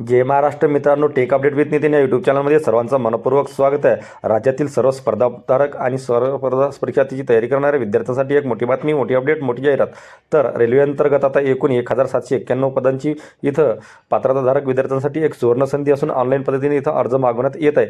जय महाराष्ट्र मित्रांनो take update with Nitin या YouTube चॅनलमध्ये सर्वांचं मनपूर्वक स्वागत आहे. राज्यातील सर्व स्पर्धाधारक आणि सर्व स्पर्धा परीक्षाची तयारी करणाऱ्या विद्यार्थ्यांसाठी एक मोठी बातमी मोठी अपडेट मोठी जाहिरात. तर रेल्वे अंतर्गत आता एकूण एक हजार सातशे एक्क्याण्णव पदांची इथं पात्रताधारक विद्यार्थ्यांसाठी एक सुवर्णसंधी असून ऑनलाईन पद्धतीने इथं अर्ज मागवण्यात येत आहे.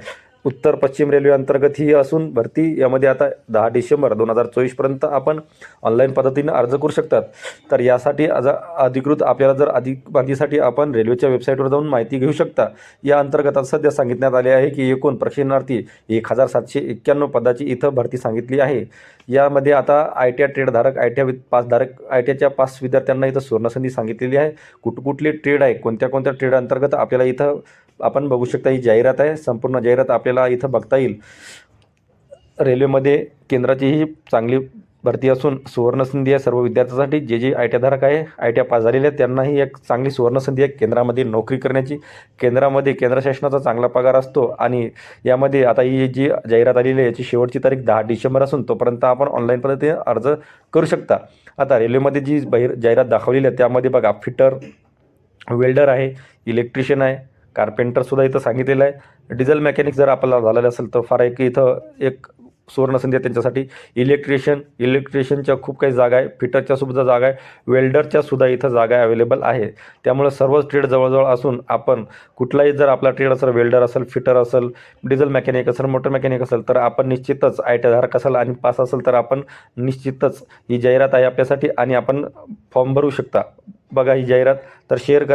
उत्तर पश्चिम रेल्वे अंतर्गत ही असून भरती यामध्ये आता दहा डिसेंबर दोन हजार चोवीसपर्यंत आपण ऑनलाईन पद्धतीने अर्ज करू शकतात. तर यासाठी आज अधिकृत आपल्याला जर अधिक माहितीसाठी आपण रेल्वेच्या वेबसाईटवर जाऊन माहिती घेऊ शकता. या अंतर्गत आता सध्या सांगितण्यात आले आहे की एकूण प्रशिक्षणार्थी एक हजार सातशे एक्क्याण्णव पदाची इथं भरती सांगितली आहे. यामध्ये आता आय टी आय ट्रेडधारक आय टी आय पासधारक आय टी आयच्या पास विद्यार्थ्यांना इथं सुवर्णसंधी सांगितलेली आहे. कुठ कुठले ट्रेड आहे कोणत्या कोणत्या ट्रेड अंतर्गत आपल्याला इथं आपण बघू शकता ही जाहिरात आहे. संपूर्ण जाहिरात आपल्याला इथं बघता येईल. रेल्वेमध्ये केंद्राची ही चांगली भरती असून सुवर्णसंधी आहे सर्व विद्यार्थ्यांसाठी. जे जे आय टी धारक आहे आय टी आय पास झालेले आहेत त्यांनाही एक चांगली सुवर्णसंधी आहे केंद्रामध्ये नोकरी करण्याची. केंद्रामध्ये केंद्र शासनाचा चांगला पगार असतो आणि यामध्ये आता ही जी जाहिरात आलेली आहे याची शेवटची तारीख दहा डिसेंबर असून तोपर्यंत आपण ऑनलाईन पद्धतीने अर्ज करू शकता. आता रेल्वेमध्ये जी बहिर जाहिरात दाखवलेली आहे त्यामध्ये बघा फिटर वेल्डर आहे इलेक्ट्रिशियन आहे कार्पेंटरसुद्धा इथं सांगितलेलं आहे. डिझेल मेकॅनिक जर आपल्याला झालेलं असेल तर फार एक इथं एक सुवर्णसंधी आहे त्यांच्यासाठी. इलेक्ट्रिशियन इलेक्ट्रिशियनच्या खूप काही जागा आहे. फिटरच्या सुद्धा जागा आहे. वेल्डरच्या सुद्धा इथं जागा अवेलेबल आहे. त्यामुळे सर्वच ट्रेड जवळजवळ असून आपण कुठलाही जर आपला ट्रेड असेल वेल्डर असेल फिटर असेल डिझेल मेकॅनिक असेल मोटर मेकॅनिक असेल तर आपण निश्चितच आय टी धारक असेल आणि पास असेल तर आपण निश्चितच ही जाहिरात आहे आपल्यासाठी आणि आपण फॉर्म भरू शकता. बघा ही जाहिरात. तर शेअर